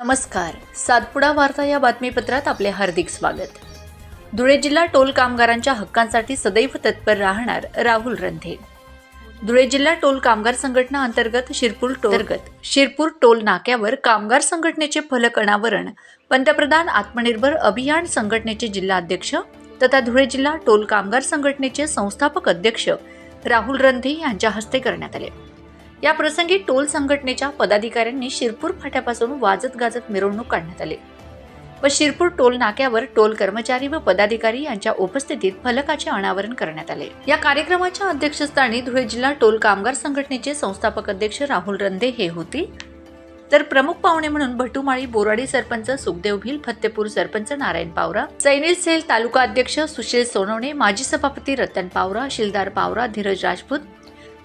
नमस्कार. सातपुडा वार्ता या बातमीपत्रात आपले हार्दिक स्वागत. धुळे जिल्हा टोल कामगारांच्या हक्कांसाठी सदैव तत्पर राहणार राहुल रंधे. धुळे जिल्हा टोल कामगार संघटना अंतर्गत शिरपूर टोलगत शिरपूर टोल नाक्यावर कामगार संघटनेचे फलक अनावरण पंतप्रधान आत्मनिर्भर अभियान संघटनेचे जिल्हाध्यक्ष तथा धुळे जिल्हा टोल कामगार संघटनेचे संस्थापक अध्यक्ष राहुल रंधे यांच्या हस्ते करण्यात आले. या प्रसंगी टोल संघटनेच्या पदाधिकाऱ्यांनी शिरपूर फाट्यापासून वाजत गाजत मिरवणूक काढण्यात आली. व शिरपूर टोल नाक्यावर टोल कर्मचारी व पदाधिकारी यांच्या उपस्थितीत फलकाचे अनावरण करण्यात आले. या कार्यक्रमाच्या अध्यक्षस्थानी धुळे जिल्हा टोल कामगार संघटनेचे संस्थापक अध्यक्ष राहुल रंधे हे होते. तर प्रमुख पाहुणे म्हणून भटुमाळी बोराडी सरपंच सुखदेव भिल फत्तेपूर सरपंच नारायण पावरा सैनिल सेल तालुका अध्यक्ष सुशील सोनवणे माजी सभापती रतन पावरा शिलदार पावरा धीरज राजपूत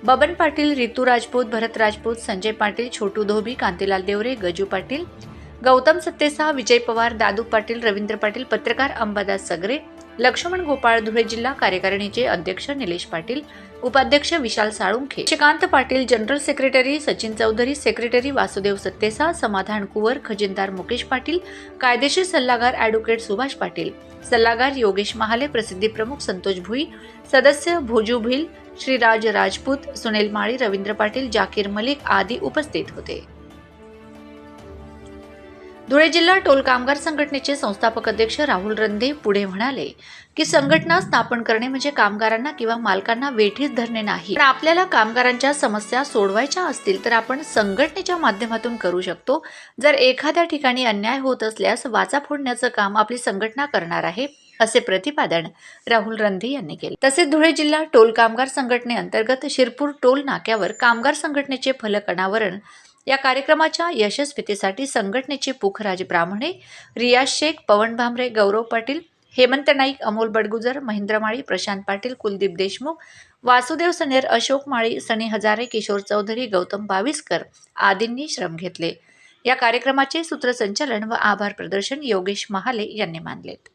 बबन पाटील रितू राजपूत भरत राजपूत संजय पाटील छोटू धोबी कांतीलाल देवरे गजू पाटील गौतम सत्तेसा विजय पवार दादू पाटील रवींद्र पाटील पत्रकार अंबादास सगरे लक्ष्मण गोपाळ धुळे जिल्हा कार्यकारिणीचे अध्यक्ष निलेश पाटील उपाध्यक्ष Vishal Salunkhe Shrikant Patil general secretary Sachin Chaudhari secretary Vasudev Sattesa Samadhan Kuwar खजिनदार Mukesh Patil कायदेशीर सल्लागार ॲडव्होकेट सुभाष पाटील सल्लागार योगेश महाले प्रसिद्धी प्रमुख संतोष भुई सदस्य भोजू भिल श्रीराज राजपूत सुनील माळी रवींद्र पाटील जाकीर मलिक आदी उपस्थित होते. धुळे जिल्हा टोल कामगार संघटनेचे संस्थापक अध्यक्ष राहुल रंधे पुढे म्हणाले की संघटना स्थापन करणे म्हणजे कामगारांना किंवा मालकांना वेठीस धरणे नाही. पण आपल्याला कामगारांच्या समस्या सोडवायच्या असतील तर आपण संघटनेच्या माध्यमातून करू शकतो. जर एखाद्या ठिकाणी अन्याय होत असल्यास वाचा फोडण्याचं काम आपली संघटना करणार आहे असे प्रतिपादन राहुल रंधे यांनी केले. तसेच धुळे जिल्हा टोल कामगार संघटनेअंतर्गत शिरपूर टोल नाक्यावर कामगार संघटनेचे फलक अनावरण या कार्यक्रमाच्या यशस्वीतेसाठी संघटनेचे पुखराज ब्राह्मणे रियाज शेख पवन भामरे गौरव पाटील हेमंत नाईक अमोल बडगुजर महेंद्र माळी प्रशांत पाटील कुलदीप देशमुख वासुदेव सनेर अशोक माळी सनी हजारे किशोर चौधरी गौतम बाविस्कर आदींनी श्रम घेतले. या कार्यक्रमाचे सूत्रसंचालन व आभार प्रदर्शन योगेश महाले यांनी मानलेत.